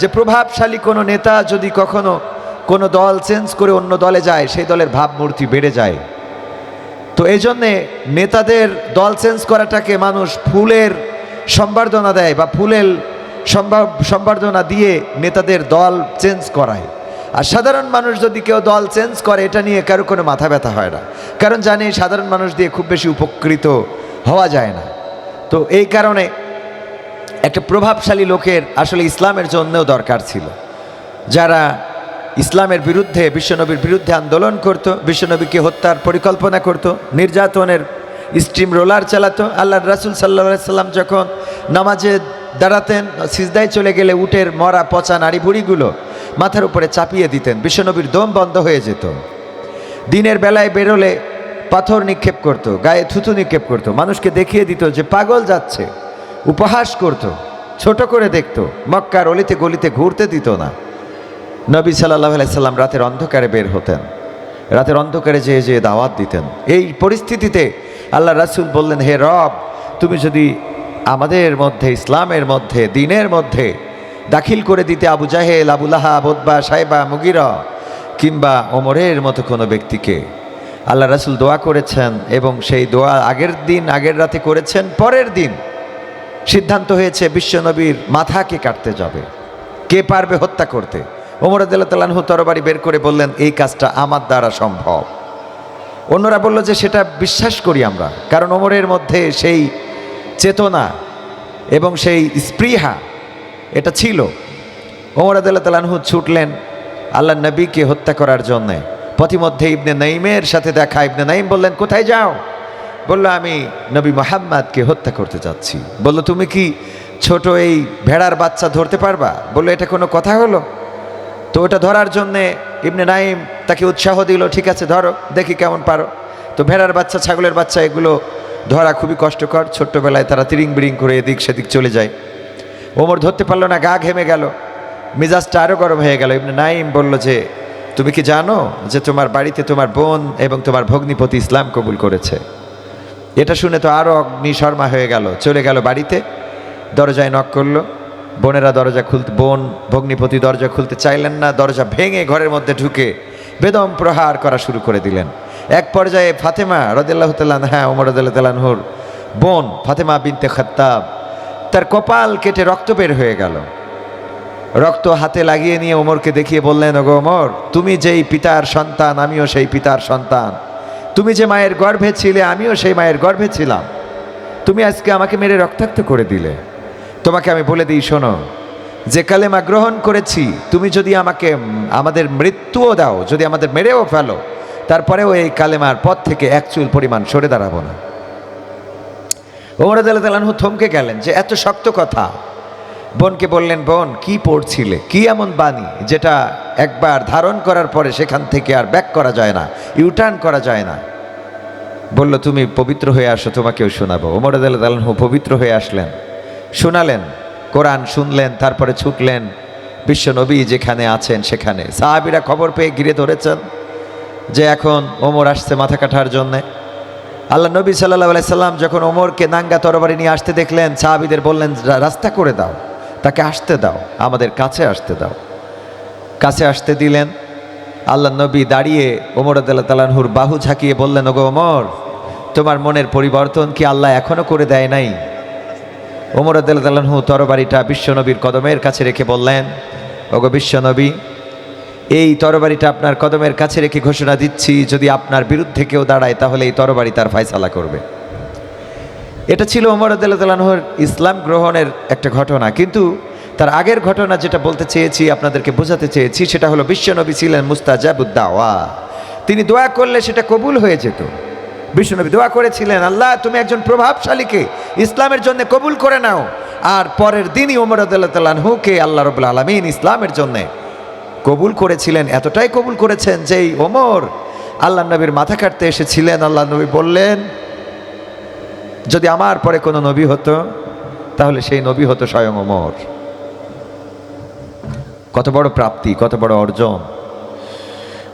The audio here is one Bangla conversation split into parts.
যে প্রভাবশালী কোনো নেতা যদি কখনো কোনো দল চেঞ্জ করে অন্য দলে যায়, সেই দলের ভাবমূর্তি বেড়ে যায়। তো এই জন্যে নেতাদের দল চেঞ্জ করাটাকে মানুষ ফুলের সম্বর্ধনা দেয় বা ফুলের সম্বর্ধনা দিয়ে নেতাদের দল চেঞ্জ করায়। আর সাধারণ মানুষ যদি কেউ দল চেঞ্জ করে, এটা নিয়ে কারও কোনো মাথা ব্যথা হয় না। কারণ জানে সাধারণ মানুষ দিয়ে খুব বেশি উপকৃত হওয়া যায় না। তো এই কারণে একটা প্রভাবশালী লোকের আসলে ইসলামের জন্যও দরকার ছিল। যারা ইসলামের বিরুদ্ধে, বিশ্বনবীর বিরুদ্ধে আন্দোলন করত, বিশ্বনবীকে হত্যার পরিকল্পনা করত, নির্যাতনের স্ট্রিম রোলার চালাতো আল্লাহ রাসুল সাল্লা সাল্লাম যখন নামাজে দাঁড়াতেন, সিজদায় চলে গেলে উটের মরা পচা নাড়ি বুড়িগুলো মাথার উপরে চাপিয়ে দিতেন, বিশ্বনবীর দম বন্ধ হয়ে যেত। দিনের বেলায় বেরোলে পাথর নিক্ষেপ করত, গায়ে থুতু নিক্ষেপ করত, মানুষকে দেখিয়ে দিত যে পাগল যাচ্ছে। উপহাস করত, ছোট করে দেখত, মক্কার অলিতে গলিতে ঘুরতে দিত না। নবী সাল্লাহ সাল্লাম রাতের অন্ধকারে বের হতেন। রাতের অন্ধকারে যেয়ে যেয়ে দাওয়াত দিতেন। এই পরিস্থিতিতে আল্লাহ রাসুল বললেন, হে রব, তুমি যদি আমাদের মধ্যে, ইসলামের মধ্যে, দিনের মধ্যে দাখিল করে দিতে আবু জাহেল আবুলাহা বোদবা সাহেবা মুগিরা কিংবা ওমরের মতো কোনো ব্যক্তিকে আল্লাহ রাসুল দোয়া করেছেন এবং সেই দোয়া আগের দিন, আগের রাতে করেছেন, পরের দিন সিদ্ধান্ত হয়েছে বিশ্বনবীর মাথাকে কাটতে যাবে। কে পারবে হত্যা করতে? ওমর আদাল্লাহু তরবারি বের করে বললেন, এই কাজটা আমার দ্বারা সম্ভব। অন্যরা বলল যে, সেটা বিশ্বাস করি আমরা, কারণ ওমরের মধ্যে সেই চেতনা এবং সেই স্পৃহা, এটা ছিল। ওমর আদাল্লাহু ছুটলেন আল্লাহ নবীকে হত্যা করার জন্যে। পথিমধ্যে ইবনে নাইমের সাথে দেখা, ইবনে নাইম বললেন, কোথায় যাও? বলল, আমি নবী মোহাম্মদকে হত্যা করতে যাচ্ছি। বলল, তুমি কি ছোট এই ভেড়ার বাচ্চা ধরতে পারবা? বলল, এটা কোনো কথা হলো? তো ওটা ধরার জন্যে ইবনে নাইম তাকে উৎসাহ দিল, ঠিক আছে, ধরো, দেখি কেমন পারো। তো ভেড়ার বাচ্চা, ছাগলের বাচ্চা, এগুলো ধরা খুবই কষ্টকর। ছোট্টবেলায় তারা তিরিং বিরিং করে এদিক সেদিক চলে যায়। ওমর ধরতে পারল না, গা ঘেমে গেল। মেজাজটা আরও গরম হয়ে গেল। ইবনে নাইম বলল যে, তুমি কি জানো যে তোমার বাড়িতে তোমার বোন এবং তোমার ভগ্নিপতি ইসলাম কবুল করেছে? এটা শুনে তো আরও অগ্নি শর্মা হয়ে গেল। চলে গেল বাড়িতে। দরজায় নক করল। বোনেরা দরজা খুলতে বোন, ভগ্নিপতি দরজা খুলতে চাইলেন না। দরজা ভেঙে ঘরের মধ্যে ঢুকে বেদম প্রহার করা শুরু করে দিলেন। এক পর্যায়ে ফাতেমা রদিল্লাহ তাল্লান হ্যাঁ ওমর রদুল্লাহ তাল্লাহুর বোন ফাতেমা বিনতে খত্তাব, তার কপাল কেটে রক্ত বের হয়ে গেল। রক্ত হাতে লাগিয়ে নিয়ে ওমরকে দেখিয়ে বললেন, ওগো ওমর, তুমি যেই পিতার সন্তান, আমিও সেই পিতার সন্তান। তুমি যে মায়ের গর্ভে ছিলে, আমিও সেই মায়ের গর্ভে ছিলাম। তুমি আজকে আমাকে মেরে রক্তাক্ত করে দিলে। তোমাকে আমি বলে দিই, শোনো, যে কালেমা গ্রহণ করেছি, তুমি যদি আমাকে আমাদের মৃত্যুও দাও, যদি আমাদের মেরেও ফেলো, তারপরেও এই কালেমার পথ থেকে এক চুল পরিমাণ সরে দাঁড়াবো না। ওমর আদালতালাহু থমকে গেলেন যে, এত শক্ত কথা বোনকে বললেন, বোন, কি পড়ছিলে? কি এমন বাণী যেটা একবার ধারণ করার পরে সেখান থেকে আর ব্যাক করা যায় না ইউটার্ন করা যায় না? বলল, তুমি পবিত্র হয়ে আসো, তোমাকেও শোনাবো। ওমর আদালহু পবিত্র হয়ে আসলেন, শোনালেন, কোরআন শুনলেন, তারপরে ছুটলেন বিশ্বনবী যেখানে আছেন সেখানে। সাহাবিরা খবর পেয়ে ঘিরে ধরেছেন যে এখন ওমর আসছে মাথা কাটার জন্যে। আল্লাহ নবী সাল্লাহ আলাইসাল্লাম যখন ওমরকে নাঙ্গা তরবারি নিয়ে আসতে দেখলেন, সাহাবিদের বললেন রাস্তা করে দাও। তাকে আসতে দাও, আমাদের কাছে আসতে দাও। কাছে আসতে দিলেন, আল্লাহ নবী দাঁড়িয়ে ওমর আদাল্লাহ তালানহুর বাহু ঝাঁকিয়ে বললেন, ওগো ওমর, তোমার মনের পরিবর্তন কি আল্লাহ এখনও করে দেয় নাই? ওমর আদাল্লাহ তালানহু তরবারিটা বিশ্বনবীর কদমের কাছে রেখে বললেন, ওগো বিশ্বনবী এই তরবারিটা আপনার কদমের কাছে রেখে ঘোষণা দিচ্ছি, যদি আপনার বিরুদ্ধে কেউ দাঁড়ায়, তাহলে এই তরবারি তার ফায়সালা করবে। এটা ছিল ওমর আদাল্লাহর ইসলাম গ্রহণের একটা ঘটনা। কিন্তু তার আগের ঘটনা যেটা বলতে চেয়েছি, আপনাদেরকে বোঝাতে চেয়েছি, সেটা হলো বিশ্বনবী ছিলেন মুস্তাজাবুদ্দাওয়া। তিনি দোয়া করলে সেটা কবুল হয়ে যেত। বিশ্বনবী দোয়া করেছিলেন, আল্লাহ, তুমি একজন প্রভাবশালীকে ইসলামের জন্য কবুল করে নাও। আর পরের দিনই ওমর আদাল্লাহ তাল্লাহুকে আল্লাহ রবুল্লা আলমিন ইসলামের জন্যে কবুল করেছিলেন। এতটাই কবুল করেছেন যেই ওমর আল্লাহ নবীর মাথা কাটতে এসেছিলেন। আল্লাহ নবী বললেন যদি আমার পরে কোনো নবী হতো, তাহলে সেই নবী হতো স্বয়ং ওমর। কত বড় প্রাপ্তি, কত বড় অর্জন।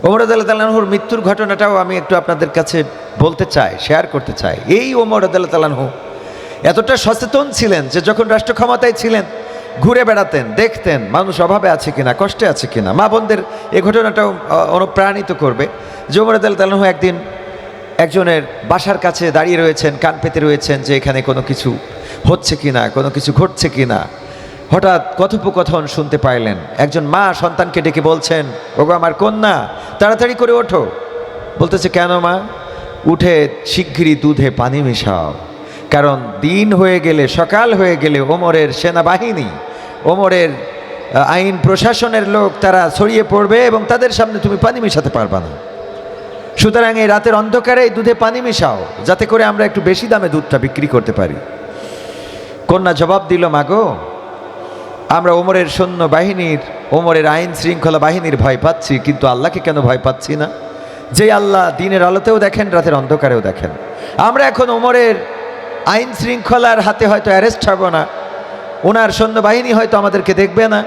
ওমর আদাল্লাহুর মৃত্যুর ঘটনাটাও আমি একটু আপনাদের কাছে বলতে চাই শেয়ার করতে চাই। এই ওমর আদাল্লাহু এতটা সচেতন ছিলেন যে যখন রাষ্ট্র ক্ষমতায় ছিলেন, ঘুরে বেড়াতেন, দেখতেন মানুষ অভাবে আছে কিনা, কষ্টে আছে কিনা, মা বোনদের এই ঘটনাটাও অনুপ্রাণিত করবে। যে ওমর তালাহ একদিন একজনের বাসার কাছে দাঁড়িয়ে রয়েছেন, কান পেতে রয়েছেন যে এখানে কোনো কিছু হচ্ছে কিনা, কোনো কিছু ঘটছে কিনা। হঠাৎ কথোপকথন শুনতে পাইলেন। একজন মা সন্তানকে ডেকে বলছেন, ওগো, আমার কন্যা, তাড়াতাড়ি করে ওঠো। বলতেছে, কেন মা? উঠে শিগগিরই দুধে পানি মেশাও। কারণ দিন হয়ে গেলে, সকাল হয়ে গেলে ওমরের সেনাবাহিনী, ওমরের আইন প্রশাসনের লোক তারা ছড়িয়ে পড়বে এবং তাদের সামনে তুমি পানি মেশাতে পারবা না। সুতরাং এই রাতের অন্ধকারে এই দুধে পানি মেশাও, যাতে করে আমরা একটু বেশি দামে দুধটা বিক্রি করতে পারি। কন্যা জবাব দিল মাগো আমরা ওমরের সৈন্য বাহিনীর, ওমরের আইন শৃঙ্খলা বাহিনীর ভয় পাচ্ছি, কিন্তু আল্লাহকে কেন ভয় পাচ্ছি না? যে আল্লাহ দিনের আলোতেও দেখেন, রাতের অন্ধকারেও দেখেন। আমরা এখন ওমরের আইন শৃঙ্খলার হাতে হয়তো অ্যারেস্ট হব না। ওনার সৈন্যবাহিনী হয়তো আমাদেরকে দেখবে না।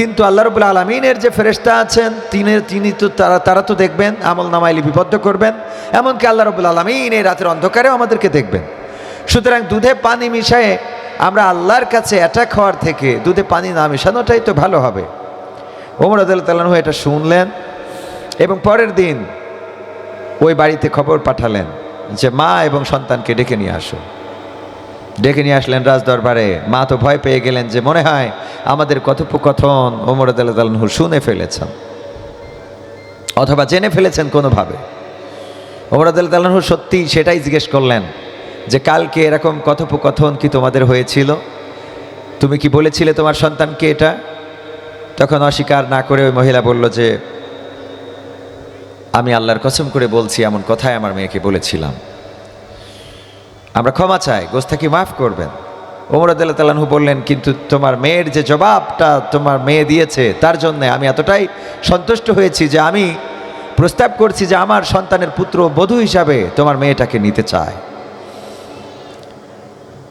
কিন্তু আল্লাহ রবুল্লা আলমিনের যে ফেরেস্তা আছেন তিনি তিনি তো তারা তারা তো দেখবেন, আমল নামায় লিপিবদ্ধ করবেন, এমনকি আল্লাহ রবুল্লা আলমিন এই রাতের অন্ধকারেও আমাদেরকে দেখবেন। সুতরাং দুধে পানি মিশায়ে আমরা আল্লাহর কাছে অ্যাটাক হওয়ার থেকে দুধে পানি না মেশানোটাই তো ভালো হবে। ওমর আদাল তালানহ এটা শুনলেন এবং পরের দিন ওই বাড়িতে খবর পাঠালেন যে মা এবং সন্তানকে ডেকে নিয়ে আসো। ডেকে নিয়ে আসলেন রাজ দরবারে মা তো ভয় পেয়ে গেলেন যে মনে হয় আমাদের কথোপকথন ওমর আদাল তালানহু শুনে ফেলেছেন অথবা জেনে ফেলেছেন কোনোভাবে। ওমর আদাল তালানহু সত্যি সেটাই জিজ্ঞেস করলেন যে কালকে এরকম কথোপকথন কি তোমাদের হয়েছিল? তুমি কি বলেছিলে তোমার সন্তানকে এটা? তখন অস্বীকার না করে ওই মহিলা বলল যে, আমি আল্লাহর কসম করে বলছি, এমন কথাই আমার মেয়েকে বলেছিলাম। আমরা ক্ষমা চাই গোস্তাকি মাফ করবেন। ওমর আদাল্লাহ তালাহু বললেন, কিন্তু তোমার মেয়ের যে জবাবটা তোমার মেয়ে দিয়েছে, তার জন্য আমি এতটাই সন্তুষ্ট হয়েছি যে আমি প্রস্তাব করছি যে আমার সন্তানের পুত্র বধূ হিসাবে তোমার মেয়েটাকে নিতে চায়।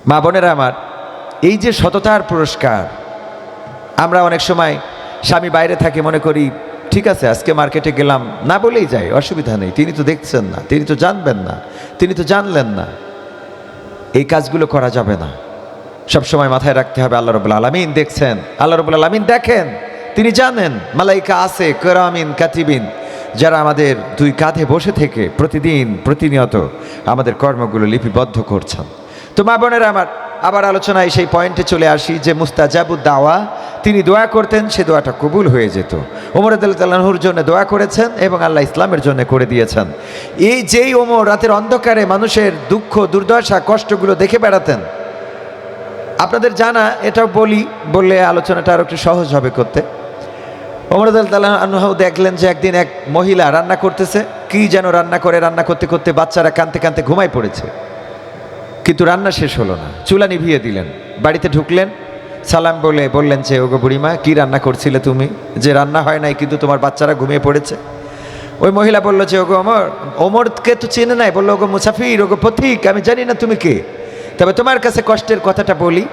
মা বোনেরা আমার, এই যে সততার পুরস্কার, আমরা অনেক সময় স্বামী বাইরে থাকে, মনে করি, ঠিক আছে, আজকে মার্কেটে গেলাম, না বলেই যাই অসুবিধা নেই, তিনি তো দেখছেন না, তিনি তো জানবেন না, তিনি তো জানলেন না। এই কাজগুলো করা যাবে না। সবসময় মাথায় রাখতে হবে আল্লাহ রবুল্লা আলমিন দেখছেন। আল্লাহ রবুল্লা আলমিন দেখেন। তিনি জানেন, মালাইকা আছে, কেরামিন, কাতিবিন, যারা আমাদের দুই কাঁধে বসে থেকে প্রতিদিন প্রতিনিয়ত আমাদের কর্মগুলো লিপিবদ্ধ করছেন। তো মা বোনেরা আমার আবার আলোচনায় সেই পয়েন্টে চলে আসি যে মুস্তাজাবুদ দাওয়া, তিনি দোয়া করতেন, সে দোয়াটা কবুল হয়ে যেত। ওমর আদাল্লাহুর জন্য দোয়া করেছেন এবং আল্লাহ ইসলামের জন্য করে দিয়েছেন। এই যেই ওমর রাতের অন্ধকারে মানুষের দুঃখ, দুর্দশা, কষ্টগুলো দেখে বেড়াতেন, আপনাদের জানা, এটাও বলি, বললে আলোচনাটা আরও একটু সহজ হবে করতে। ওমর আদাল্লাহ দেখলেন যে একদিন এক মহিলা রান্না করতেছে, কি যেন রান্না করে, রান্না করতে করতে বাচ্চারা কানতে কানতে ঘুমায় পড়েছে। কিন্তু রান্না শেষ হলো না। চুলা নিভিয়ে দিলেন। বাড়িতে ঢুকলেন। সালাম বলে বললেন, যে ওগো বুড়িমা, কি রান্না করছিলে তুমি? যে রান্না হয় নাই, কিন্তু তোমার বাচ্চারা ঘুমিয়ে পড়েছে। ওই মহিলা বলল, যে ওগো অমর ওমরকে তো চেনে নাই। বলল, ওগো মুসাফির, ওগো পথিক, আমি জানি না তুমি কে। তবে তোমার কাছে কষ্টের কথাটা বলি,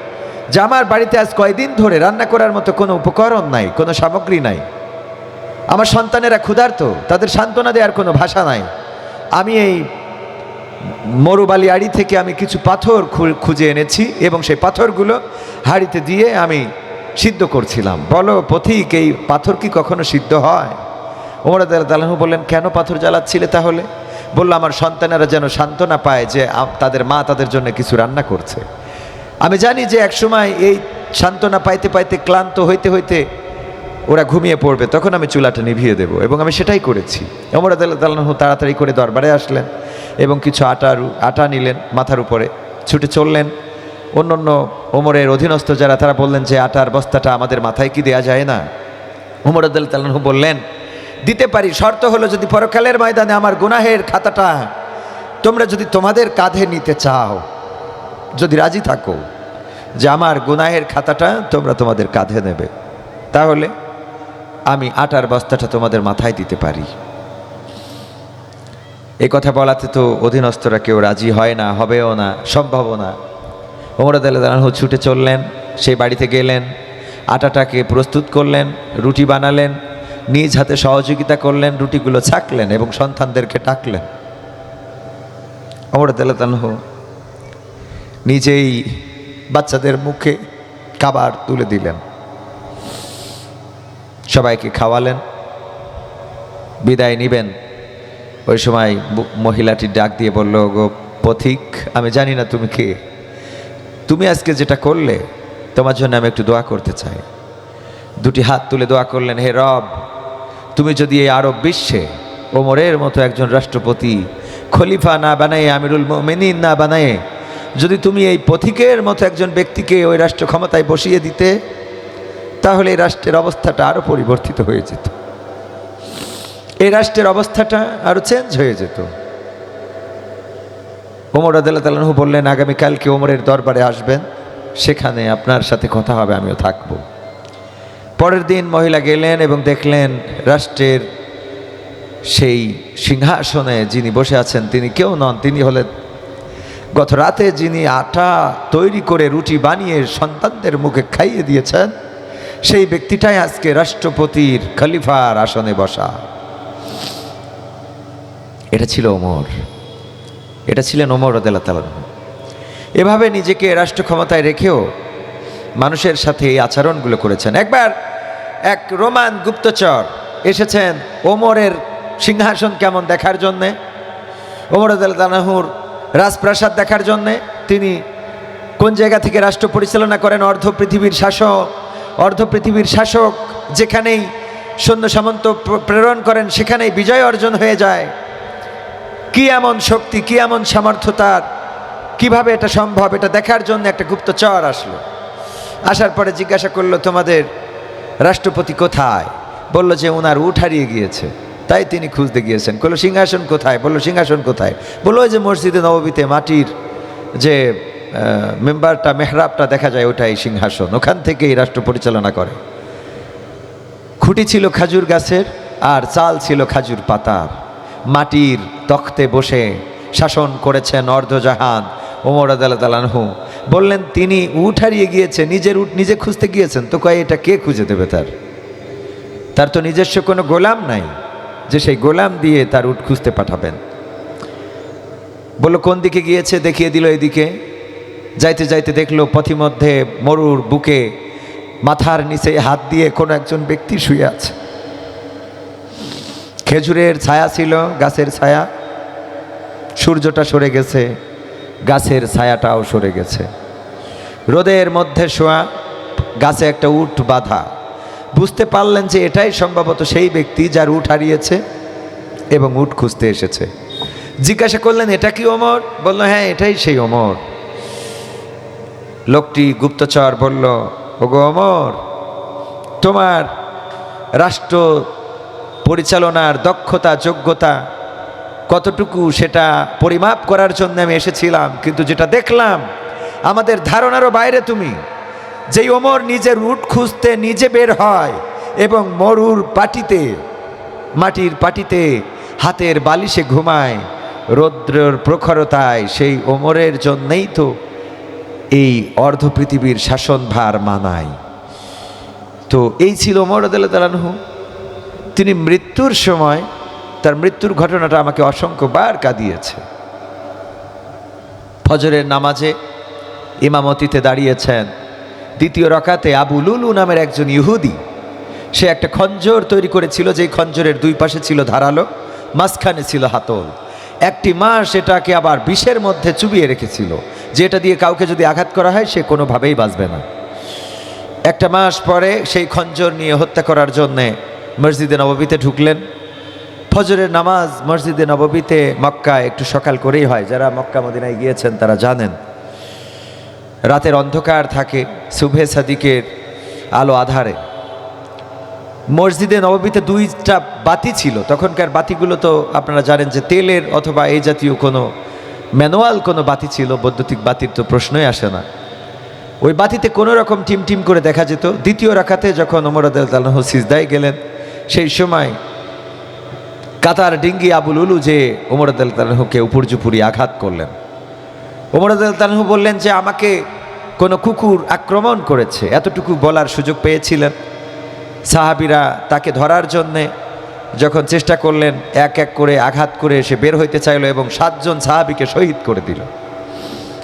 যে আমার বাড়িতে আজ কয়দিন ধরে রান্না করার মতো কোনো উপকরণ নাই, কোনো সামগ্রী নাই। আমার সন্তানেরা ক্ষুধার্ত, তাদের সান্ত্বনা দেওয়ার কোনো ভাষা নাই। আমি এই মরুবালি আড়ি থেকে আমি কিছু পাথর খুঁজে এনেছি এবং সেই পাথরগুলো হাড়িতে দিয়ে আমি সিদ্ধ করছিলাম। বলো পথিক, এই পাথর কি কখনো সিদ্ধ হয়? ওমর দালাহু বললেন, কেন পাথর জ্বালাচ্ছিলে তাহলে? বলল, আমার সন্তানেরা যেন সান্ত্বনা পায় যে তাদের মা তাদের জন্য কিছু রান্না করছে। আমি জানি যে একসময় এই সান্ত্বনা পাইতে পাইতে ক্লান্ত হইতে হইতে ওরা ঘুমিয়ে পড়বে, তখন আমি চুলাটা নিভিয়ে দেব। এবং আমি সেটাই করেছি। অমর আদাল্লাহ তাড়াতাড়ি করে দরবারে আসলেন এবং কিছু আটা আটা নিলেন মাথার উপরে, ছুটে চললেন। অন্য অন্য ওমরের অধীনস্থ যারা, তারা বললেন যে আটার বস্তাটা আমাদের মাথায় কি দেয়া যায় না? উমর আদাল্লাহ বললেন, দিতে পারি, শর্ত হলো যদি পরকালের ময়দানে আমার গুনাহের খাতাটা তোমরা যদি তোমাদের কাঁধে নিতে চাও, যদি রাজি থাকো যে আমার গুনাহের খাতাটা তোমরা তোমাদের কাঁধে নেবে, তাহলে আমি আটার বস্তাটা তোমাদের মাথায় দিতে পারি। এই কথা বলাতে তো অধীনস্থরা কেউ রাজি হয় না, হবেও না, সম্ভবও না। ওমরাদ আল্লাহ ছুটে চললেন সেই বাড়িতে গেলেন, আটাটাকে প্রস্তুত করলেন, রুটি বানালেন, নিজ হাতে সহযোগিতা করলেন, রুটিগুলো ছাকলেন এবং সন্তানদেরকে ডাকলেন। ওমরাদ আল্লাহ নিজেই বাচ্চাদের মুখে খাবার তুলে দিলেন। সবাইকে খাওয়ালেন। বিদায় নিবেন। ওই সময় মহিলাটি ডাক দিয়ে বলল গো পথিক, আমি জানি না তুমি কে। তুমি আজকে যেটা করলে, তোমার জন্য আমি একটু দোয়া করতে চাই। দুটি হাত তুলে দোয়া করলেন, হে রব, তুমি যদি এই আরব বিশ্বে ওমরের মতো একজন রাষ্ট্রপতি, খলিফা না বানায়, আমিরুল মেনিন না বানায়, যদি তুমি এই পথিকের মতো একজন ব্যক্তিকে ওই রাষ্ট্র ক্ষমতায় বসিয়ে দিতে তাহলে এই রাষ্ট্রের অবস্থাটা আরও পরিবর্তিত হয়ে যেত। এই রাষ্ট্রের অবস্থাটা আরও চেঞ্জ হয়ে যেত। ওমর আদাল্লাহ তালহু বললেন আগামীকালকে ওমরের দরবারে আসবেন, সেখানে আপনার সাথে কথা হবে, আমিও থাকব। পরের দিন মহিলা গেলেন এবং দেখলেন রাষ্ট্রের সেই সিংহাসনে যিনি বসে আছেন, তিনি কেউ নন, তিনি হলেন গত রাতে যিনি আটা তৈরি করে রুটি বানিয়ে সন্তানদের মুখে খাইয়ে দিয়েছেন সেই ব্যক্তিটাই আজকে রাষ্ট্রপতির খলিফার আসনে বসা। এটা ছিল ওমর। এটা ছিলেন ওমর তালান এভাবে নিজেকে রাষ্ট্র ক্ষমতায় রেখেও মানুষের সাথে এই আচরণগুলো করেছেন। একবার এক রোমান গুপ্তচর এসেছেন ওমরের সিংহাসন কেমন দেখার জন্যে? ওমর তালাহুর রাজপ্রাসাদ দেখার জন্যে। তিনি কোন জায়গা থেকে রাষ্ট্র পরিচালনা করেন? অর্ধ পৃথিবীর শাসক অর্ধ পৃথিবীর শাসক যেখানেই সৈন্য সামন্ত প্র- প্রেরণ করেন, সেখানেই বিজয় অর্জন হয়ে যায়। কি এমন শক্তি, কি এমন সামর্থ্য তার? কীভাবে এটা সম্ভব? এটা দেখার জন্য একটা গুপ্তচর আসলো। আসার পরে জিজ্ঞাসা করল, তোমাদের রাষ্ট্রপতি কোথায়? বলল যে ওনার উঠ হারিয়ে গিয়েছে। তাই তিনি খুঁজতে গিয়েছেন। বলল সিংহাসন কোথায়? বলল, সিংহাসন কোথায়? বলল যে মসজিদে নববীতে মাটির যে মেম্বারটা, মেহরাবটা দেখা যায় ওটাই সিংহাসন। ওখান থেকেই রাষ্ট্র পরিচালনা করে। খুঁটি ছিল খাজুর গাছের, আর চাল ছিল খাজুর পাতার। মাটির তখতে বসে শাসন করেছেন অর্ধজাহান ওমর আদালতালানহু বললেন, তিনি উঠ হারিয়ে গিয়েছে, নিজের উঠ নিজে খুঁজতে গিয়েছেন, তো কয়, এটা কে খুঁজে দেবে তার? তার তো নিজস্ব কোনো গোলাম নাই, যে সেই গোলাম দিয়ে তার উঠ খুঁজতে পাঠাবেন। বলল, কোন দিকে গিয়েছে? দেখিয়ে দিল এদিকে। যাইতে যাইতে দেখল পথিমধ্যে মরুর বুকে মাথার নিচে হাত দিয়ে কোনো একজন ব্যক্তি শুয়ে আছে। খেজুরের ছায়া ছিল, গাছের ছায়া। সূর্যটা সরে গেছে, গাছের ছায়াটাও সরে গেছে। রোদের মধ্যে শোয়া, গাছে একটা উট বাঁধা। বুঝতে পারলেন যে এটাই সম্ভবত সেই ব্যক্তি যার উট হারিয়েছে এবং উট খুঁজতে এসেছে। জিজ্ঞাসা করলেন, এটা কি ওমর? বলল হ্যাঁ এটাই সেই ওমর। লোকটি গুপ্তচর বলল, ওগো অমর, তোমার রাষ্ট্র পরিচালনার দক্ষতা, যোগ্যতা কতটুকু সেটা পরিমাপ করার জন্য আমি এসেছিলাম, কিন্তু যেটা দেখলাম, আমাদের ধারণারও বাইরে তুমি। যেই ওমর নিজের রুট খুঁজতে নিজে বের হয় এবং মরুর পাটিতে, মাটির পাটিতে হাতের বালিশে ঘুমায়, রৌদ্রের প্রখরতায় সেই ওমরের জন্যেই তো এই অর্ধ পৃথিবীর শাসনভার মানায়। তো এই ছিল ওমর আদালতালানহু তিনি মৃত্যুর সময় তার মৃত্যুর ঘটনাটা আমাকে অসংখ্যবার কাঁদিয়েছে। ফজরের নামাজে ইমামতিতে দাঁড়িয়েছেন। দ্বিতীয় রকাতে আবু লুলু নামের একজন ইহুদি, সে একটা খঞ্জর তৈরি করেছিল, যেই খঞ্জরের দুই পাশে ছিল ধারালো, মাঝখানে ছিল হাতল। একটি মাস এটাকে আবার বিষের মধ্যে চুবিয়ে রেখেছিল। যেটা দিয়ে কাউকে যদি আঘাত করা হয়, সে কোনোভাবেই বাঁচবে না। একটা মাস পরে সেই খঞ্জর নিয়ে হত্যা করার জন্যে মসজিদে নববীতে ঢুকলেন। ফজরের নামাজ মসজিদে নববীতে মক্কা একটু সকাল করেই হয়। যারা মক্কা মদিনায় গিয়েছেন, তারা জানেন। রাতের অন্ধকার থাকে, শুভে সাদিকের আলো আধারে। মসজিদে নববীতে দুইটা বাতি ছিল। তখনকার বাতিগুলো তো আপনারা জানেন যে তেলের অথবা এই জাতীয় কোনো ম্যানুয়াল কোনো বাতি ছিল, বৈদ্যুতিক বাতির তো প্রশ্নই আসে না। ওই বাতিতে কোনো রকম টিম টিম করে দেখা যেত। দ্বিতীয় রাখাতে যখন ওমর আদালতালহ সিজদায় গেলেন, সেই সময় কাতার ডিঙ্গি আবুল উলু যে ওমর আদালতালহকে উপর্যুপুরি আঘাত করলেন। ওমর আদালতালহু বললেন যে, আমাকে কোনো কুকুর আক্রমণ করেছে। এতটুকু বলার সুযোগ পেয়েছিলেন। সাহাবিরা তাকে ধরার জন্যে যখন চেষ্টা করলেন, এক এক করে আঘাত করে সে বের হইতে চাইল এবং সাতজন সাহাবিকে শহীদ করে দিল।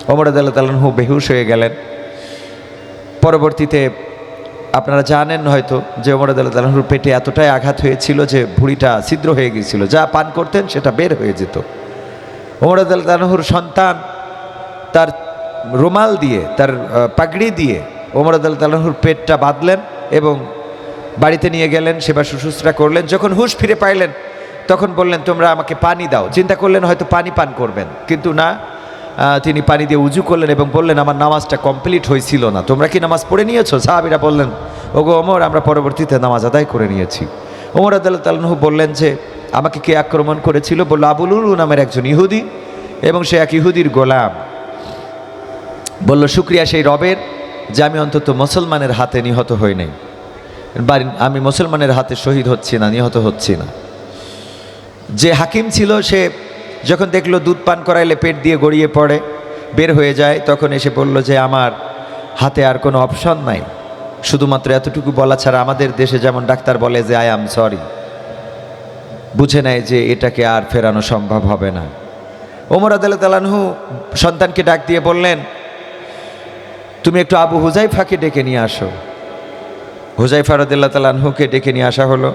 ওমর আদাল্লাহ তালহু বেহুশ হয়ে গেলেন। পরবর্তীতে আপনারা জানেন হয়তো যে ওমর আদালহুর পেটে এতটাই আঘাত হয়েছিল যে ভুঁড়িটা ছিদ্র হয়ে গিয়েছিল। যা পান করতেন সেটা বের হয়ে যেত। ওমর আদালহুর সন্তান তার রুমাল দিয়ে, তার পাগড়ি দিয়ে ওমর আদালহুর পেটটা বাঁধলেন এবং বাড়িতে নিয়ে গেলেন, সেবা শুশ্রূষা করলেন, যখন হুশ ফিরে পাইলেন, তখন বললেন, তোমরা আমাকে পানি দাও। চিন্তা করলেন, হয়তো পানি পান করবেন। কিন্তু না তিনি পানি দিয়ে উজু করলেন এবং বললেন, আমার নামাজটা কমপ্লিট হয়েছিল না। তোমরা কি নামাজ পড়ে নিয়েছো? সাহাবিরা বললেন, ওগো ওমর, আমরা পরবর্তীতে নামাজ আদায় করে নিয়েছি। ওমর আদালহু বললেন যে, আমাকে কে আক্রমণ করেছিল? বলল, আবুলুল নামের একজন ইহুদি এবং সে এক ইহুদির গোলাম। বলল, শুক্রিয়া সেই রবের যে আমি অন্তত মুসলমানের হাতে নিহত হই নাই। বাড়ি, আমি মুসলমানের হাতে শহীদ হচ্ছি না, নিহত হচ্ছি না। যে হাকিম ছিল, সে যখন দেখল দুধ পান করাইলে পেট দিয়ে গড়িয়ে পড়ে, বের হয়ে যায়, তখন এসে বলল যে, আমার হাতে আর কোনো অপশন নাই। শুধুমাত্র এতটুকু বলা ছাড়া আমাদের দেশে যেমন ডাক্তার বলে যে, আই আম সরি। বুঝে নেয় যে, এটাকে আর ফেরানো সম্ভব হবে না। ওমর আদালতালানহু সন্তানকে ডাক দিয়ে বললেন, তুমি একটু আবু হুজাইফাকে ডেকে নিয়ে আসো। হুজাইফা রদুল্লাহ তালানহুকে ডেকে নিয়ে আসা হলো।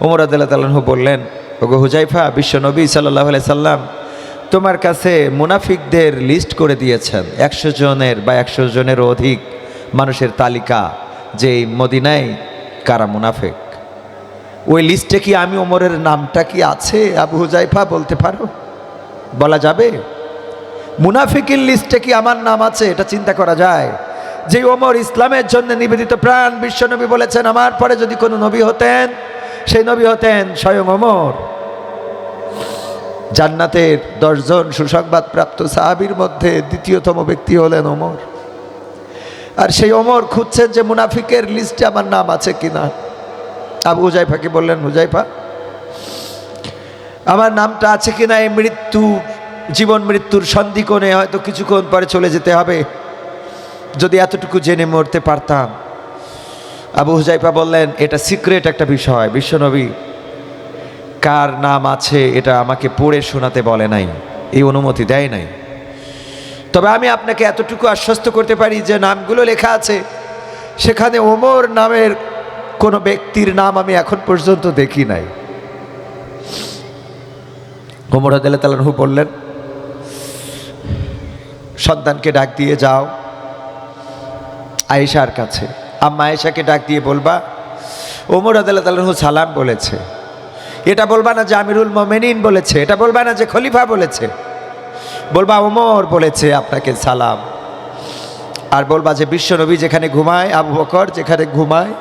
ওমর আদাল্লাহ তালানহু বললেন, ওগো হুজাইফা, বিশ্ব নবী সাল্লাহ সাল্লাম তোমার কাছে মুনাফিকদের লিস্ট করে দিয়েছেন। একশো জনের বা একশো জনেরও অধিক মানুষের তালিকা যে মদিনায় কারা মুনাফিক। ওই লিস্টে কি আমি ওমরের নামটা কি আছে? আবু হুজাইফা বলতে পারো? বলা যাবে? মুনাফিকের লিস্টে কি আমার নাম আছে? এটা চিন্তা করা যায়। যে ওমর ইসলামের জন্য নিবেদিত প্রাণ বিশ্বনবী বলেছেন, আমার পরে যদি কোনো নবী হতেন, সেই নবী হতেন স্বয়ং ওমর। জান্নাতের দশজন সুসংবাদ প্রাপ্ত সাহাবির মধ্যে দ্বিতীয়তম ব্যক্তি হলেন ওমর। আর সেই ওমর খুঁজছেন যে মুনাফিকের লিস্টে আমার নাম আছে কিনা। আবু হুজাইফাকে বললেন, হুজাইফা, আমার নামটা আছে কিনা? এই মৃত্যু, জীবন মৃত্যুর সন্ধিকোণে হয়তো কিছুক্ষণ পরে চলে যেতে হবে। যদি এতটুকু জেনে মরতে পারতাম। আবু হুজাইফা বললেন, এটা সিক্রেট একটা বিষয়, বিশ্বনবী। কার নাম আছে এটা আমাকে পড়ে শোনাতে বলে নাই, এই অনুমতি দেয় নাই। তবে আমি আপনাকে এতটুকু আশ্বস্ত করতে পারি যে নামগুলো লেখা আছে। সেখানে ওমর নামের কোনো ব্যক্তির নাম আমি এখন পর্যন্ত দেখি নাই। ওমর আদাল্লাহ তালাহু বললেন, সন্তানকে ডাক দিয়ে যাও। আয়েশার কাছে। আম্মা আয়েশাকে ডাক দিয়ে বলবা, ওমর আদাল্লাহ তালাহু সালাম বলেছে। এটা বলবা না যে আমিরুল মোমেনিন বলেছে, এটা বলবা না যে খলিফা বলেছে। বলবা, ওমর বলেছে আপনাকে সালাম। আর বলবা যে বিশ্বনবী যেখানে ঘুমায়, আবু বকর যেখানে ঘুমায়,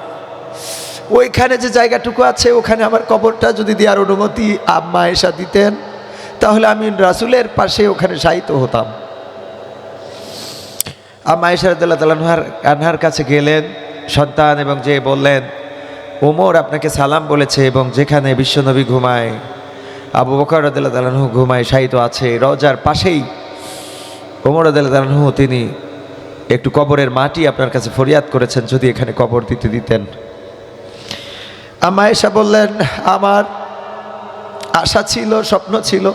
ওইখানে যে জায়গাটুকু আছে, ওখানে আমার কবরটা যদি দেওয়ার অনুমতি আম্মা এসা দিতেন, তাহলে আমি রাসুলের পাশে ওখানে শায়িত হতাম। আম্মা এসা রদুল্লাহ তালানহার আনহার কাছে গেলেন, সন্তান এবং যে বললেন, ওমর আপনাকে সালাম বলেছে এবং যেখানে বিশ্বনবী ঘুমায়, আবু বকর রদুল্লাহ তালানহু ঘুমায় শায়িত আছে রজার পাশেই। ওমর রদুল্লাহ তালানহু তিনি একটু কবরের মাটি আপনার কাছে ফরিয়াদ করেছেন, যদি এখানে কবর দিতে দিতেন। আম্মা এসা বললেন, আমার আশা ছিল, স্বপ্ন ছিল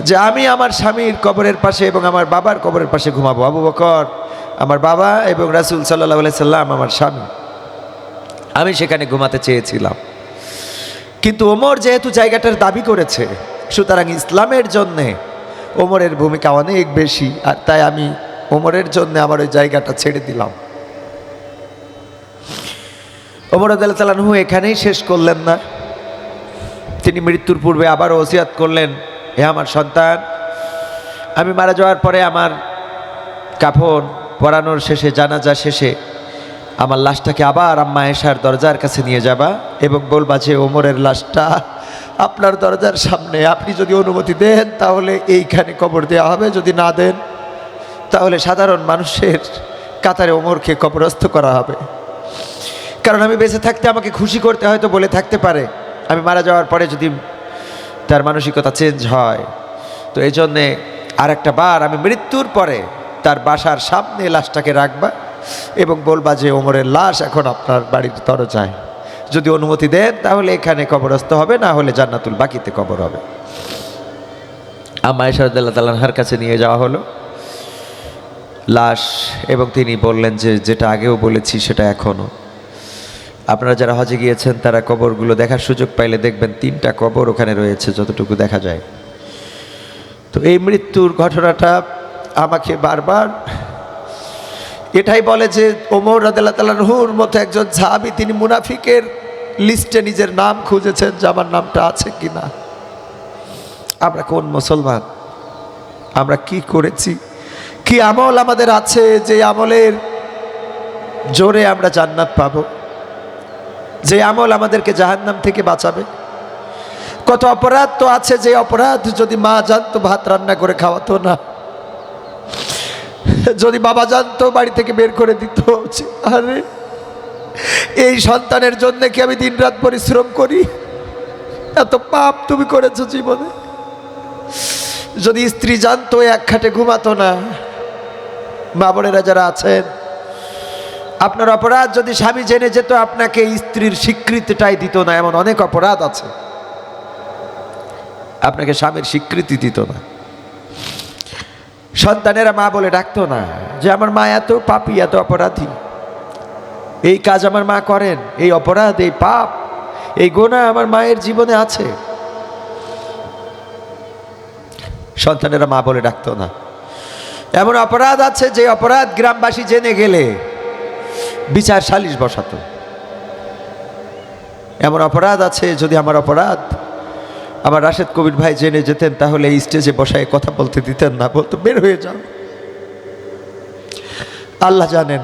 যে আমি আমার স্বামীর কবরের পাশে এবং আমার বাবার কবরের পাশে ঘুমাবো। আবু বকর, আমার বাবা এবং রাসুল সাল্লাহ সাল্লাম, আমার স্বামী। আমি সেখানে ঘুমাতে চেয়েছিলাম। কিন্তু ওমর যেহেতু জায়গাটার দাবি করেছে, সুতরাং ইসলামের জন্যে ওমরের ভূমিকা অনেক বেশি, আর তাই আমি ওমরের জন্য আমার ওই জায়গাটা ছেড়ে দিলাম। ওমর আদাল্লাহ তালানহু এখানেই শেষ করলেন না। তিনি মৃত্যুর পূর্বে আবার ওসিয়াত করলেন। হে আমার সন্তান, আমি মারা যাওয়ার পরে আমার কাফন পরানোর শেষে, জানাজা শেষে আমার লাশটাকে আবার আম্মা এশার দরজার কাছে নিয়ে যাবা এবং বলবা যে, ওমরের লাশটা আপনার দরজার সামনে। আপনি যদি অনুমতি দেন, তাহলে এইখানে কবর দেওয়া হবে। যদি না দেন, তাহলে সাধারণ মানুষের কাতারে ওমরকে কবরস্থ করা হবে। কারণ আমি বেঁচে থাকতে আমাকে খুশি করতে হয়তো বলে থাকতে পারে। আমি মারা যাওয়ার পরে যদি তার মানসিকতা চেঞ্জ হয়। তো এই জন্যে আর একটা বার আমি মৃত্যুর পরে তার বাসার সামনে লাশটাকে রাখবা এবং বলবা যে, ওমরের লাশ এখন আপনার বাড়ির তর দরজায়। যদি অনুমতি দেন, তাহলে এখানে কবরস্থ হবে, না হলে জান্নাতুল বাকিতে কবর হবে। আম্মা ইশারদুল্লাহ তালানহার কাছে নিয়ে যাওয়া হলো। লাশ এবং তিনি বললেন যে, যেটা আগেও বলেছি, সেটা এখনও আপনারা যারা হজে গিয়েছেন, তারা কবরগুলো দেখার সুযোগ পাইলে দেখবেন তিনটা কবর ওখানে রয়েছে যতটুকু দেখা যায়। তো এই মৃত্যুর ঘটনাটা আমাকে বারবার এটাই বলে যে ওমর রাদিল্লাহ তালাহুর মতো একজন ঝাবি তিনি মুনাফিকের লিস্টে নিজের নাম খুঁজেছেন, যে আমার নামটা আছে কি না আমরা কোন মুসলমান? আমরা কি করেছি? কি আমল আমাদের আছে? যে আমলের জোরে আমরা জান্নাত পাবো। যে আমল আমাদেরকে জাহান্নাম থেকে বাঁচাবে। কত অপরাধ তো আছে, যে অপরাধ যদি মা জানতো ভাত রান্না করে খাওয়াতো না। যদি বাবা জানতো বাড়ি থেকে বের করে দিত। আরে, এই সন্তানের জন্য কি আমি দিনরাত পরিশ্রম করি? এত পাপ তুমি করেছ জীবনে। যদি স্ত্রী জানতো, এক খাটে ঘুমাতো না। মা বোনেরা যারা আছেন আপনার অপরাধ যদি স্বামী জেনে যেত, আপনাকে স্ত্রীর স্বীকৃতিটাই দিত না, এমন অনেক অপরাধ আছে। আপনাকে স্বামীর স্বীকৃতি দিত না। সন্তানেরা মা বলে ডাকতো না, যে আমার মা এত পাপি, এত অপরাধী। এই কাজ আমার মা করেন, এই অপরাধ, এই পাপ, এই গোনা আমার মায়ের জীবনে আছে। সন্তানেরা মা বলে ডাকতো না। এমন অপরাধ আছে যে অপরাধ গ্রামবাসী জেনে গেলে বিচার সালিশ বসাতো। এমন অপরাধ আছে, যদি আমার অপরাধ। আমার রাশেদ কবির ভাই জেনে যেতেন, তাহলে এই স্টেজে বসায় কথা বলতে দিতেন না, বলতো, বের হয়ে যাও। আল্লাহ জানেন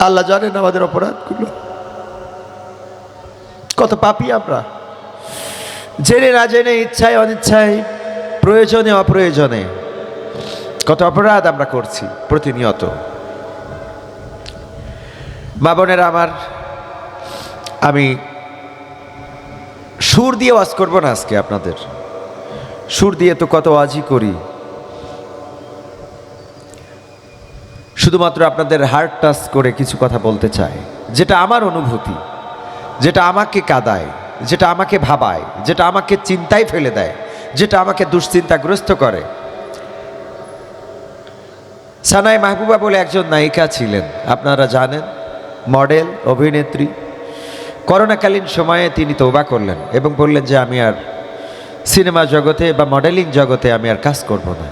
আল্লাহ জানেন আমাদের অপরাধগুলো। কত পাপি আমরা। জেনে না জেনে, ইচ্ছায় অনিচ্ছায়, প্রয়োজনে অপ্রয়োজনে, কত অপরাধ আমরা করছি প্রতিনিয়ত। মা বোনেরা আমার, আমি সুর দিয়ে ওয়াজ করব না আজকে আপনাদের। সুর দিয়ে তো কত ওয়াজই করি। শুধুমাত্র আপনাদের হার্ট টাচ করে কিছু কথা বলতে চাই। যেটা আমার অনুভূতি, যেটা আমাকে কাদায়, যেটা আমাকে ভাবায়, যেটা আমাকে চিন্তায় ফেলে দেয়, যেটা আমাকে দুশ্চিন্তাগ্রস্ত করে। সানাই মাহবুবা বলে একজন নায়িকা ছিলেন, আপনারা জানেন। মডেল, অভিনেত্রী। করোনাকালীন সময়ে তিনি তৌবা করলেন এবং বললেন যে, আমি আর সিনেমা জগতে বা মডেলিং জগতে আমি আর কাজ করব না।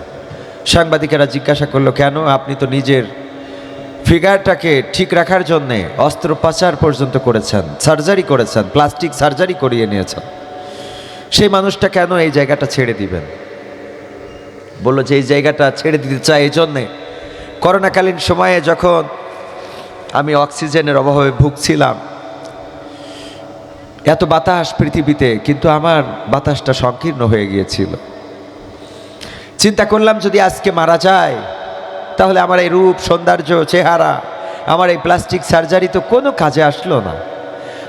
সাংবাদিকেরা জিজ্ঞাসা করল, কেন? আপনি তো নিজের ফিগারটাকে ঠিক রাখার জন্যে অস্ত্রোপচার পর্যন্ত করেছেন, সার্জারি করেছেন, প্লাস্টিক সার্জারি করিয়ে নিয়েছেন। সেই মানুষটা কেন এই জায়গাটা ছেড়ে দিবেন? বলল যে, এই জায়গাটা ছেড়ে দিতে চাই এই জন্যে করোনাকালীন সময়ে যখন আমি অক্সিজেনের অভাবে ভুগছিলাম। এত বাতাস পৃথিবীতে, কিন্তু আমার বাতাসটা সংকীর্ণ হয়ে গিয়েছিল। চিন্তা করলাম যদি আজকে মারা যায়, তাহলে আমার এই রূপ, সৌন্দর্য, চেহারা, আমার এই প্লাস্টিক সার্জারি তো কোনো কাজে আসলো না।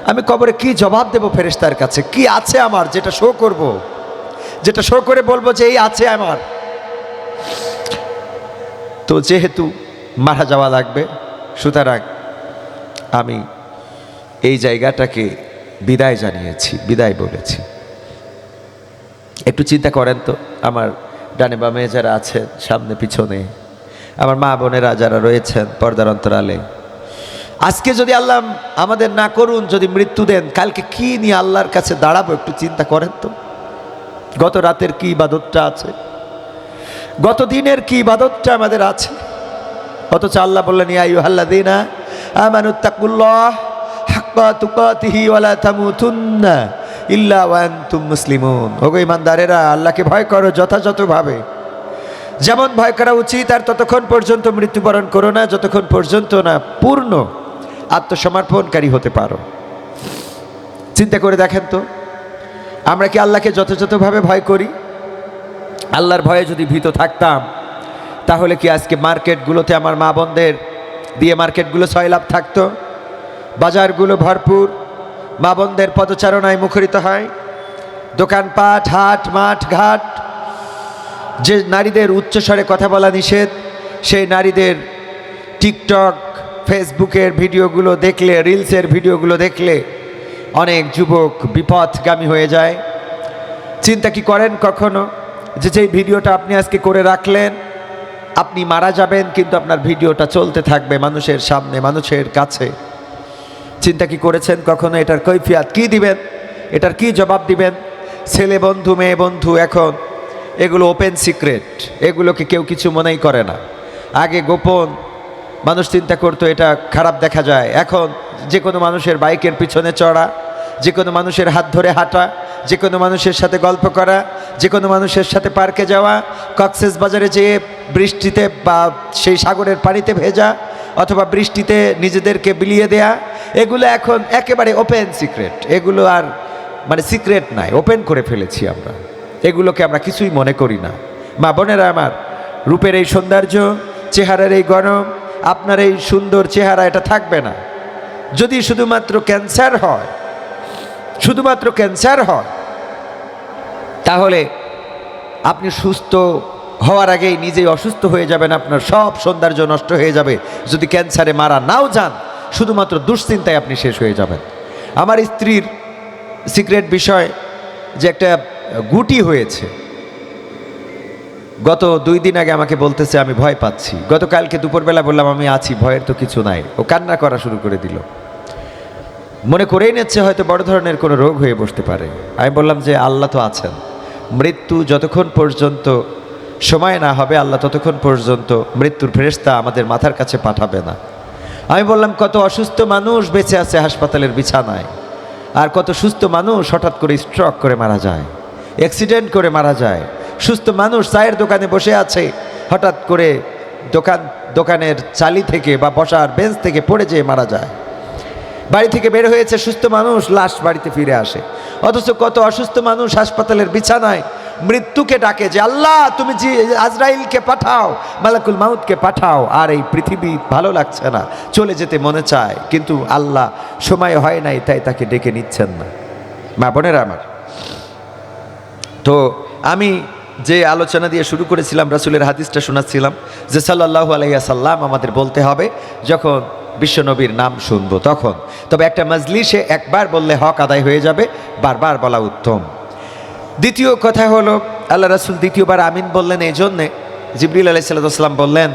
আমি কবরে কি জবাব দেব ফেরেস্তার কাছে? কি আছে আমার যেটা শো করব। যেটা শো করে বলব যে এই আছে আমার। তো যেহেতু মারা যাওয়া লাগবে, সুতরাং আমি এই জায়গাটাকে বিদায় জানিয়েছি, বিদায় বলেছি। একটু চিন্তা করেন তো, আমার ডানে বামে যারা আছেন, সামনে পিছনে, আমার মা বোনেরা যারা রয়েছেন পর্দার অন্তরালে, আজকে যদি আল্লাহ আমাদের না করুন, যদি মৃত্যু দেন, কালকে কি নিয়ে আল্লাহর কাছে দাঁড়াবো একটু চিন্তা করেন তো? গত রাতের কি ইবাদতটা আছে? গত দিনের কি ইবাদতটা আমাদের আছে? অথচ আল্লাহ বললেন ইয়াইহাল্লা দিনা আমানুত্তাকুল্লাহ হাক্কা তুকাতিহি ওয়ালা তামুতুন্না ইল্লা ওয়ান্তুম মুসলিমুন। ওগো ইমানদারেরা আল্লাহকে ভয় করো যথাযথভাবে। যেমন ভয় করা উচিত, আর ততক্ষণ পর্যন্ত মৃত্যুবরণ করো না, যতক্ষণ পর্যন্ত না পূর্ণ আত্মসমর্পণকারী হতে পারো। চিন্তা করে দেখেন তো, আমরা কি আল্লাহকে যথাযথভাবে ভয় করি? আল্লাহর ভয়ে যদি ভীত থাকতাম, তাহলে কি আজকে মার্কেটগুলোতে আমার মা বোনদের দিয়ে মার্কেটগুলো সয়লাভ থাকতো। বাজারগুলো ভরপুর। মা পদচারণায় মুখরিত হয়। দোকানপাট হাট, মাঠ, ঘাট। যে নারীদের উচ্চস্বরে কথা বলা নিষেধ, সেই নারীদের টিকটক, ফেসবুকের ভিডিওগুলো দেখলে, রিলসের ভিডিওগুলো দেখলে অনেক যুবক বিপথগামী হয়ে যায়। চিন্তা কি করেন কখনো? যে যেই ভিডিওটা আপনি আজকে করে রাখলেন আপনি মারা যাবেন, কিন্তু আপনার ভিডিওটা চলতে থাকবে মানুষের সামনে, মানুষের কাছে। চিন্তা কি করেছেন কখনো? এটার কৈফিয়াত কি দিবেন? এটার কি জবাব দিবেন? ছেলে বন্ধু, মেয়ে বন্ধু, এখন এগুলো ওপেন সিক্রেট এগুলোকে কেউ কিছু মনেই করে না। আগে গোপন, মানুষ চিন্তা করতো এটা খারাপ দেখা যায়। এখন যে কোনো মানুষের বাইকের পিছনে চড়া, যে কোনো মানুষের হাত ধরে হাঁটা, যে কোনো মানুষের সাথে গল্প করা, যে কোনো মানুষের সাথে পার্কে যাওয়া, কক্সেস বাজারে যেয়ে বৃষ্টিতে বা সেই সাগরের পানিতে ভেজা অথবা বৃষ্টিতে নিজেদেরকে বিলিয়ে দেয়া, এগুলো এখন একেবারে ওপেন সিক্রেট এগুলো আর মানে সিক্রেট নাই ওপেন করে ফেলেছি আমরা। এগুলোকে আমরা কিছুই মনে করি না। মা বোনেরা আমার, রূপের এই সৌন্দর্য, চেহারার এই গরম, আপনার এই সুন্দর চেহারা, এটা থাকবে না। যদি শুধুমাত্র ক্যান্সার হয়, শুধুমাত্র ক্যান্সার হয়, তাহলে আপনি সুস্থ হওয়ার আগেই নিজেই অসুস্থ হয়ে যাবেন, আপনার সব সৌন্দর্য নষ্ট হয়ে যাবে। যদি ক্যান্সারে মারা নাও যান, শুধুমাত্র দুশ্চিন্তায় আপনি শেষ হয়ে যাবেন। আমার স্ত্রীর সিক্রেট বিষয় যে একটা গুটি হয়েছে। গত দুই দিন আগে আমাকে বলতেছে, আমি ভয় পাচ্ছি। গতকালকে দুপুরবেলা বললাম, আমি আছি, ভয়ের তো কিছু নাই। ও কান্না করা শুরু করে দিল। মনে করেই নিচ্ছে হয়তো বড় ধরনের কোনো রোগ হয়ে বসতে পারে। আমি বললাম যে, আল্লাহ তো আছেন। মৃত্যু যতক্ষণ পর্যন্ত সময় না হবে, আল্লাহ ততক্ষণ পর্যন্ত মৃত্যুর ফেরেস্তা আমাদের মাথার কাছে পাঠাবে না। আমি বললাম, কত অসুস্থ মানুষ বেঁচে আছে হাসপাতালের বিছানায়, আর কত সুস্থ মানুষ হঠাৎ করে স্ট্রক করে মারা যায় অ্যাক্সিডেন্ট করে মারা যায়। সুস্থ মানুষ চায়ের দোকানে বসে আছে, হঠাৎ করে দোকান, দোকানের চালি থেকে বা বসার বেঞ্চ থেকে পড়ে যেয়ে মারা যায়। বাড়ি থেকে বের হয়েছে সুস্থ মানুষ, লাশ বাড়িতে ফিরে আসে। অথচ কত অসুস্থ মানুষ হাসপাতালের বিছানায় মৃত্যুকে ডাকে যে, আল্লাহ, তুমি যে আজরাইলকে পাঠাও, মালাকুল মাউদকে পাঠাও। আর এই পৃথিবী ভালো লাগছে না, চলে যেতে মনে চায়, কিন্তু আল্লাহ সময় হয় নাই, তাই তাকে ডেকে নিচ্ছেন না। মা বোনেরা আমার, তো আমি যে আলোচনা দিয়ে শুরু করেছিলাম, রাসুলের হাদিসটা শোনাচ্ছিলাম, যে সাল্লাহু আলাইয়া সাল্লাম আমাদের বলতে হবে, যখন বিশ্বনবীর নাম শুনব তখন। তবে একটা মজলিসে একবার বললে হক আদায় হয়ে যাবে, বারবার বলা উত্তম। দ্বিতীয় কথা হলো, আল্লাহ রাসুল দ্বিতীয়বার আমিন বললেন এই জন্যে জিবরিল আলাইসাল্লাম বললেন,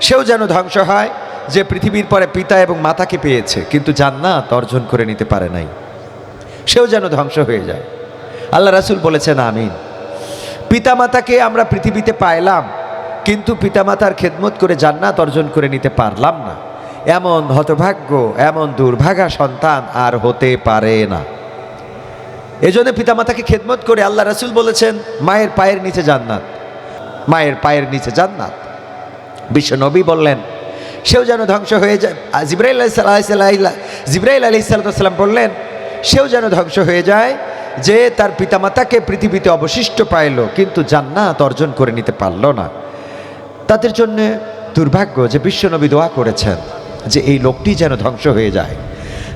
সেও যেন ধ্বংস হয়, যে পৃথিবীর পরে পিতা এবং মাতাকে পেয়েছে, কিন্তু জান্নাত অর্জন করে নিতে পারে নাই। সেও যেন ধ্বংস হয়ে যায়। আল্লাহ রাসুল বলেছেন, আমিন। পিতামাতাকে আমরা পৃথিবীতে পাইলাম, কিন্তু পিতামাতার খেদমত করে জান্নাত অর্জন করে নিতে পারলাম না। এমন হতভাগ্য, এমন দুর্ভাগা সন্তান আর হতে পারে না। এজন্য পিতামাতাকে খেদমত করে আল্লাহ রাসুল বলেছেন, মায়ের পায়ের নিচে জান্নাত, মায়ের পায়ের নিচে জান্নাত। বিশ্ব নবী বললেন, সেও যেন ধ্বংস হয়ে যায়। জিব্রাইল আলাইসাল্লাহ জিব্রাইল আলি সাল্লাম বললেন, সেও যেন ধ্বংস হয়ে যায় যে তার পিতামাতাকে পৃথিবীতে অবশিষ্ট পাইল, কিন্তু জান্নাত অর্জন করে নিতে পারল না। তাদের জন্য দুর্ভাগ্য যে বিশ্বনবী দোয়া করেছেন যে এই লোকটি যেন ধ্বংস হয়ে যায়।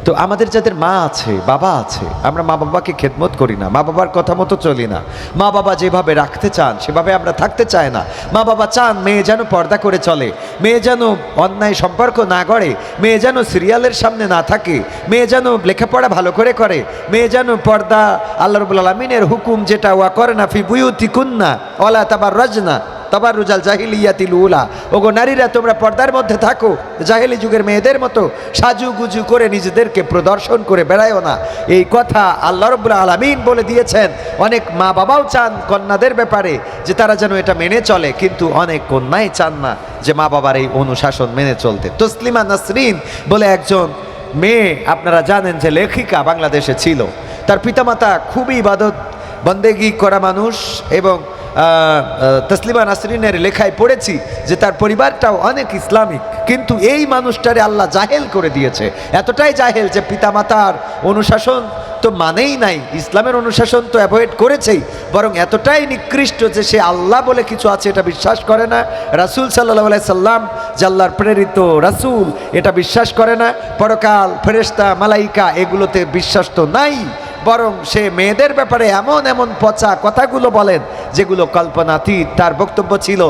তো আমাদের যাদের মা আছে, বাবা আছে, আমরা মা বাবাকে খেদমত করি না, মা বাবার কথা মতো চলি না। মা বাবা যেভাবে রাখতে চান, সেভাবে আমরা থাকতে চাই না। মা বাবা চান মেয়ে যেন পর্দা করে চলে, মেয়ে যেন অন্যায় সম্পর্ক না গড়ে, মেয়ে যেন সিরিয়ালের সামনে না থাকে, মেয়ে যেন লেখাপড়া ভালো করে করে, মেয়ে যেন পর্দা আল্লাহ রবুল আলমিনের হুকুম যেটা, ওয়া করে না ফি বুয়ুতি কুন্না অলা তাবার রজনা তবার রুজাল জাহিলিয়াতিল উলা। ওগো নারীরা, তোমরা পর্দার মধ্যে থাকো। জাহিলি যুগের মেয়েদের মতো সাজু গুজু করে নিজেদেরকে প্রদর্শন করে বেড়ায়ও না। এই কথা আল্লাহ রব্বুল আলমিন বলে দিয়েছেন। অনেক মা বাবাও চান কন্যাদের ব্যাপারে যে তারা যেন এটা মেনে চলে, কিন্তু অনেক কন্যাই চান না যে মা বাবার এই অনুশাসন মেনে চলতে। তসলিমা নাসরিন বলে একজন মেয়ে, আপনারা জানেন যে লেখিকা বাংলাদেশে ছিল। তার পিতামাতা খুবই ইবাদত, বন্দেগি করা মানুষ এবং তসলিমা নাসরিনের লেখায় পড়েছি যে তার পরিবারটাও অনেক ইসলামিক, কিন্তু এই মানুষটারে আল্লাহ জাহেল করে দিয়েছে। এতটাই জাহেল যে পিতামাতার অনুশাসন তো মানেই নাই, ইসলামের অনুশাসন তো অ্যাভয়েড করেছেই, বরং এতটাই নিকৃষ্ট যে সে আল্লাহ বলে কিছু আছে এটা বিশ্বাস করে না, রাসুল সাল্লাহ সাল্লাম যে আল্লাহর প্রেরিত রাসুল এটা বিশ্বাস করে না, পরকাল ফেরেস্তা মালাইকা এগুলোতে বিশ্বাস তো নাই। বরং সে মেয়েদের ব্যাপারে এমন এমন পচা কথাগুলো বলেন যেগুলো কল্পনাতীত। তার বক্তব্য ছিল